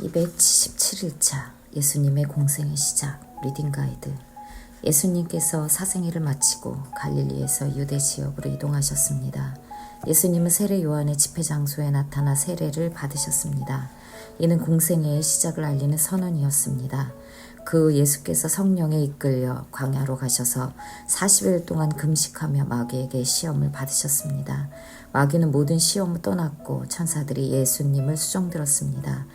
277일차 예수님의 공생의 시작 리딩 가이드 예수님께서 사생애를 마치고 갈릴리에서 유대 지역으로 이동하셨습니다. 예수님은 세례 요한의 집회 장소에 나타나 세례를 받으셨습니다. 이는 공생애의 시작을 알리는 선언이었습니다. 그 예수께서 성령에 이끌려 광야로 가셔서 40일 동안 금식하며 마귀에게 시험을 받으셨습니다. 마귀는 모든 시험을 떠났고 천사들이 예수님을 수종들었습니다.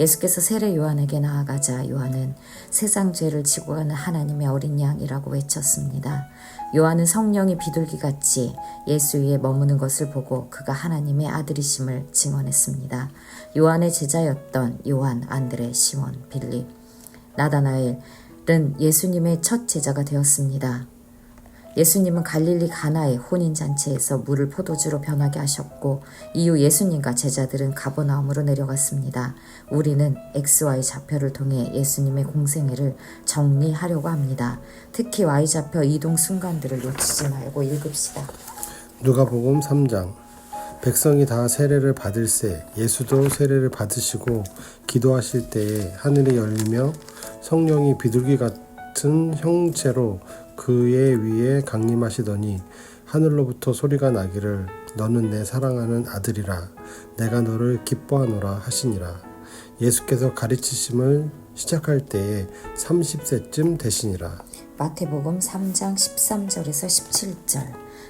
예수께서 세례 요한에게 나아가자 요한은 세상 죄를 지고 가는 하나님의 어린 양이라고 외쳤습니다. 요한은 성령이 비둘기같이 예수 위에 머무는 것을 보고 그가 하나님의 아들이심을 증언했습니다. 요한의 제자였던 요한, 안드레, 시몬, 빌립, 나다나엘은 예수님의 첫 제자가 되었습니다. 예수님은 갈릴리 가나의 혼인 잔치에서 물을 포도주로 변하게 하셨고 이후 예수님과 제자들은 가버나움으로 내려갔습니다. 우리는 XY 좌표를 통해 예수님의 공생애를 정리하려고 합니다. 특히 Y 좌표 이동 순간들을 놓치지 말고 읽읍시다. 누가복음 3장 백성이 다 세례를 받을새 예수도 세례를 받으시고 기도하실 때에 하늘이 열리며 성령이 비둘기 같은 형체로 그의 위에 강림하시더니 하늘로부터 소리가 나기를 너는 내 사랑하는 아들이라 내가 너를 기뻐하노라 하시니라. 예수께서 가르치심을 시작할 때에 30세쯤 되시니라. 마태복음 3장 13절에서 17절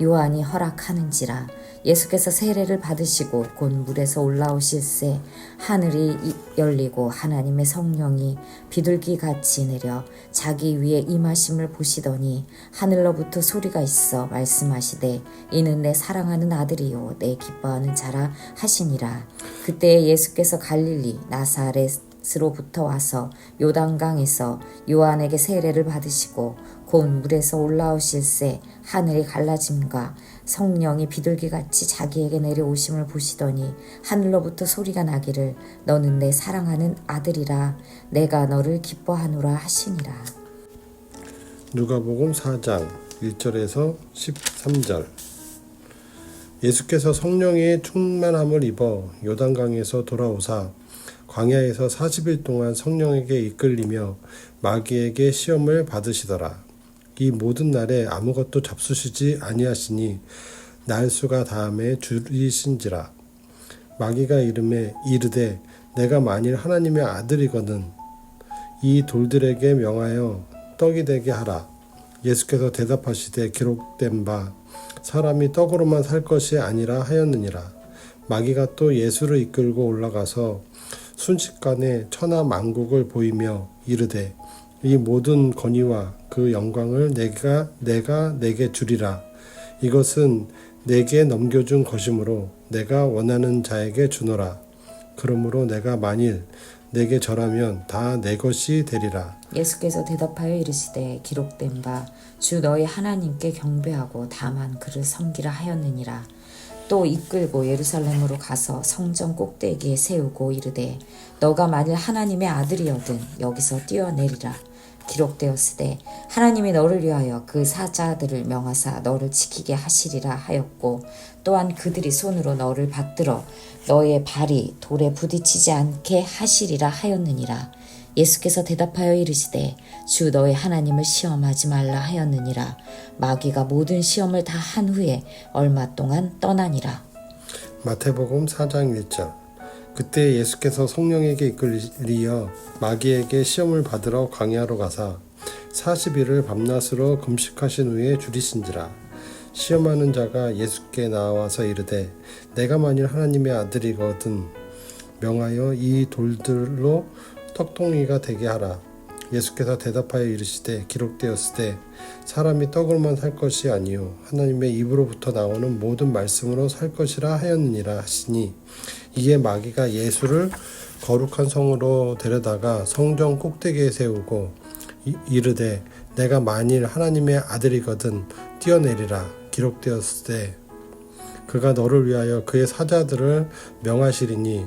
요한이 허락하는지라 예수께서 세례를 받으시고 곧 물에서 올라오실새 하늘이 열리고 하나님의 성령이 비둘기 같이 내려 자기 위에 임하심을 보시더니 하늘로부터 소리가 있어 말씀하시되 이는 내 사랑하는 아들이요 내 기뻐하는 자라 하시니라. 그때 예수께서 갈릴리 나사렛 스로부터 와서 요단강에서 요한에게 세례를 받으시고 곧 물에서 올라오실새 하늘이 갈라짐과 성령이 비둘기같이 자기에게 내려오심을 보시더니 하늘로부터 소리가 나기를 너는 내 사랑하는 아들이라 내가 너를 기뻐하노라 하시니라. 누가복음 4장 1절에서 13절 예수께서 성령의 충만함을 입어 요단강에서 돌아오사 광야에서 40일 동안 성령에게 이끌리며 마귀에게 시험을 받으시더라. 이 모든 날에 아무것도 잡수시지 아니하시니 날수가 다음에 줄이신지라. 마귀가 이름에 이르되 내가 만일 하나님의 아들이거든 이 돌들에게 명하여 떡이 되게 하라. 예수께서 대답하시되 기록된 바 사람이 떡으로만 살 것이 아니라 하였느니라. 마귀가 또 예수를 이끌고 올라가서 순식간에 천하 만국을 보이며 이르되 이 모든 권위와 그 영광을 내가 내가 내게 주리라. 이것은 내게 넘겨준 것이므로 내가 원하는 자에게 주노라. 그러므로 내가 만일 내게 절하면 다 내 것이 되리라. 예수께서 대답하여 이르시되 기록된 바 주 너희 하나님께 경배하고 다만 그를 섬기라 하였느니라. 또 이끌고 예루살렘으로 가서 성전 꼭대기에 세우고 이르되 너가 만일 하나님의 아들이여든 여기서 뛰어내리라. 기록되었으되 하나님이 너를 위하여 그 사자들을 명하사 너를 지키게 하시리라 하였고 또한 그들이 손으로 너를 받들어 너의 발이 돌에 부딪히지 않게 하시리라 하였느니라. 예수께서 대답하여 이르시되 주 너의 하나님을 시험하지 말라 하였느니라. 마귀가 모든 시험을 다 한 후에 얼마 동안 떠나니라. 마태복음 4장 1절. 그때 예수께서 성령에게 이끌리어 마귀에게 시험을 받으러 광야로 가사 40일을 밤낮으로 금식하신 후에 줄이신지라. 시험하는 자가 예수께 나와서 이르되 내가 만일 하나님의 아들이거든 명하여 이 돌들로 떡동이가 되게 하라. 예수께서 대답하여 이르시되 기록되었으되 사람이 떡으로만 살 것이 아니요 하나님의 입으로부터 나오는 모든 말씀으로 살 것이라 하였느니라 하시니 이에 마귀가 예수를 거룩한 성으로 데려다가 성전 꼭대기에 세우고 이- 이르되 내가 만일 하나님의 아들이거든 뛰어내리라 기록되었으되 그가 너를 위하여 그의 사자들을 명하시리니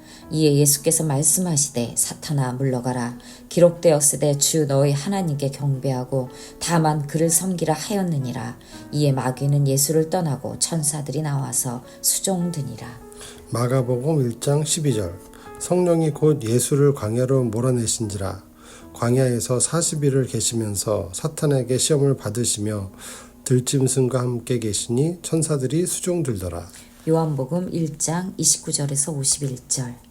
이에 예수께서 말씀하시되 사탄아 물러가라. 기록되었으되 주 너희 하나님께 경배하고 다만 그를 섬기라 하였느니라. 이에 마귀는 예수를 떠나고 천사들이 나와서 수종드니라. 마가복음 1장 12절. 성령이 곧 예수를 광야로 몰아내신지라. 광야에서 40일을 계시면서 사탄에게 시험을 받으시며 들짐승과 함께 계시니 천사들이 수종들더라. 요한복음 1장 29절에서 51절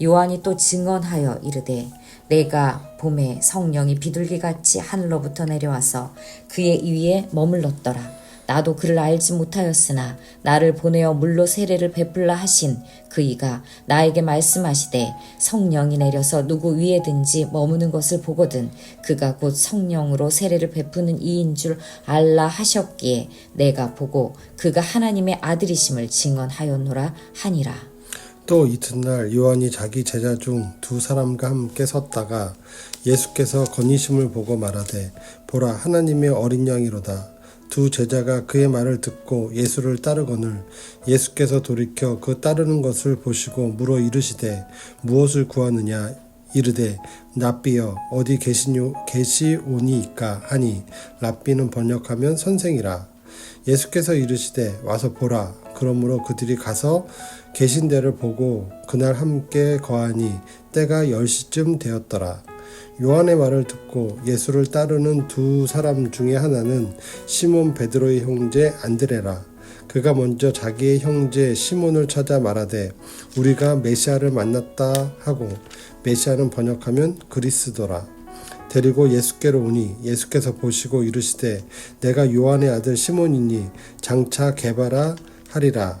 요한이 또 증언하여 이르되 내가 봄에 성령이 비둘기같이 하늘로부터 내려와서 그의 위에 머물렀더라. 나도 그를 알지 못하였으나 나를 보내어 물로 세례를 베풀라 하신 그이가 나에게 말씀하시되 성령이 내려서 누구 위에든지 머무는 것을 보거든 그가 곧 성령으로 세례를 베푸는 이인 줄 알라 하셨기에 내가 보고 그가 하나님의 아들이심을 증언하였노라 하니라. 또 이튿날 요한이 자기 제자 중 두 사람과 함께 섰다가 예수께서 건의심을 보고 말하되 보라 하나님의 어린 양이로다. 두 제자가 그의 말을 듣고 예수를 따르거늘 예수께서 돌이켜 그 따르는 것을 보시고 물어 이르시되 무엇을 구하느냐? 이르되 랍비여 어디 계시뇨 계시오니이까? 하니 랍비는 번역하면 선생이라. 예수께서 이르시되 와서 보라. 그러므로 그들이 가서 계신 데를 보고 그날 함께 거하니 때가 10시쯤 되었더라. 요한의 말을 듣고 예수를 따르는 두 사람 중에 하나는 시몬 베드로의 형제 안드레라. 그가 먼저 자기의 형제 시몬을 찾아 말하되 우리가 메시아를 만났다 하고 메시아는 번역하면 그리스도라. 데리고 예수께로 오니 예수께서 보시고 이르시되 내가 요한의 아들 시몬이니 장차 게바라 하리라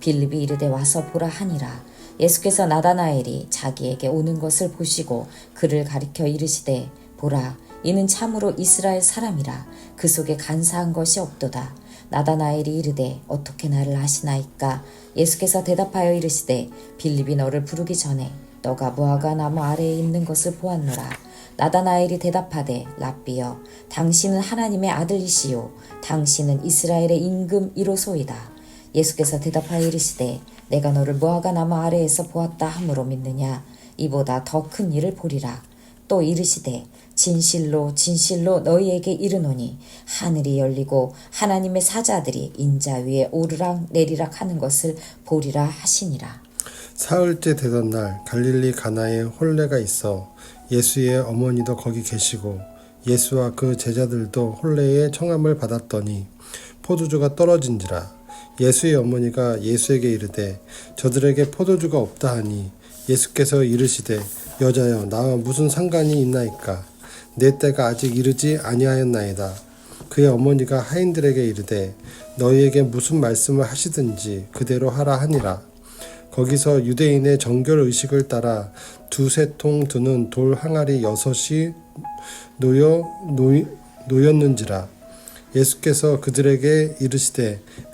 빌립이 이르되 와서 보라 하니라. 예수께서 나다나엘이 자기에게 오는 것을 보시고 그를 가리켜 이르시되 보라 이는 참으로 이스라엘 사람이라. 그 속에 간사한 것이 없도다. 나다나엘이 이르되 어떻게 나를 아시나이까? 예수께서 대답하여 이르시되 빌립이 너를 부르기 전에 너가 무화과 나무 아래에 있는 것을 보았노라. 나다나엘이 대답하되 랍비여 당신은 하나님의 아들이시요. 당신은 이스라엘의 임금 이로소이다 예수께서 대답하여 이르시되 내가 너를 무화과 나무 아래에서 보았다 함으로 믿느냐? 이보다 더 큰 일을 보리라. 또 이르시되 진실로 진실로 너희에게 이르노니 하늘이 열리고 하나님의 사자들이 인자 위에 오르락 내리락 하는 것을 보리라 하시니라. 사흘째 되던 날 갈릴리 가나에 혼례가 있어 예수의 어머니도 거기 계시고 예수와 그 제자들도 혼례의 청함을 받았더니 포도주가 떨어진지라 예수의 어머니가 예수에게 이르되 저들에게 포도주가 없다 하니 예수께서 이르시되 여자여 나와 무슨 상관이 있나이까? 내 때가 아직 이르지 아니하였나이다. 그의 어머니가 하인들에게 이르되 너희에게 무슨 말씀을 하시든지 그대로 하라 하니라. 거기서 유대인의 정결 의식을 따라 두세 통 드는 돌 항아리 여섯이 놓여 놓, 놓였는지라. 예수께서 그들에게 이르시되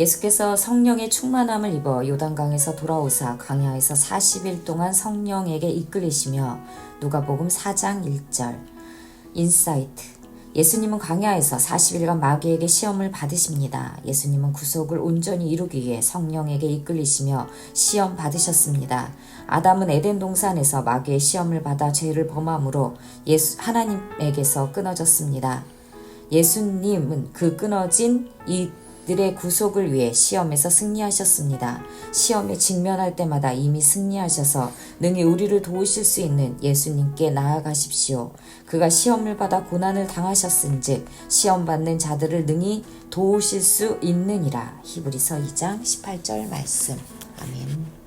예수께서 성령의 충만함을 입어 요단강에서 돌아오사 광야에서 40일 동안 성령에게 이끌리시며 누가복음 4장 1절 인사이트 예수님은 광야에서 40일간 마귀에게 시험을 받으십니다. 예수님은 구속을 온전히 이루기 위해 성령에게 이끌리시며 시험 받으셨습니다. 아담은 에덴 동산에서 마귀의 시험을 받아 죄를 범함으로 예수 하나님에게서 끊어졌습니다. 예수님은 그 끊어진 이 들의 구속을 위해 시험에서 승리하셨습니다. 시험에 직면할 때마다 이미 승리하셔서 능히 우리를 도우실 수 있는 예수님께 나아가십시오. 그가 시험을 받아 고난을 당하셨은즉 시험 받는 자들을 능히 도우실 수 있느니라. 히브리서 2장 18절 말씀. 아멘.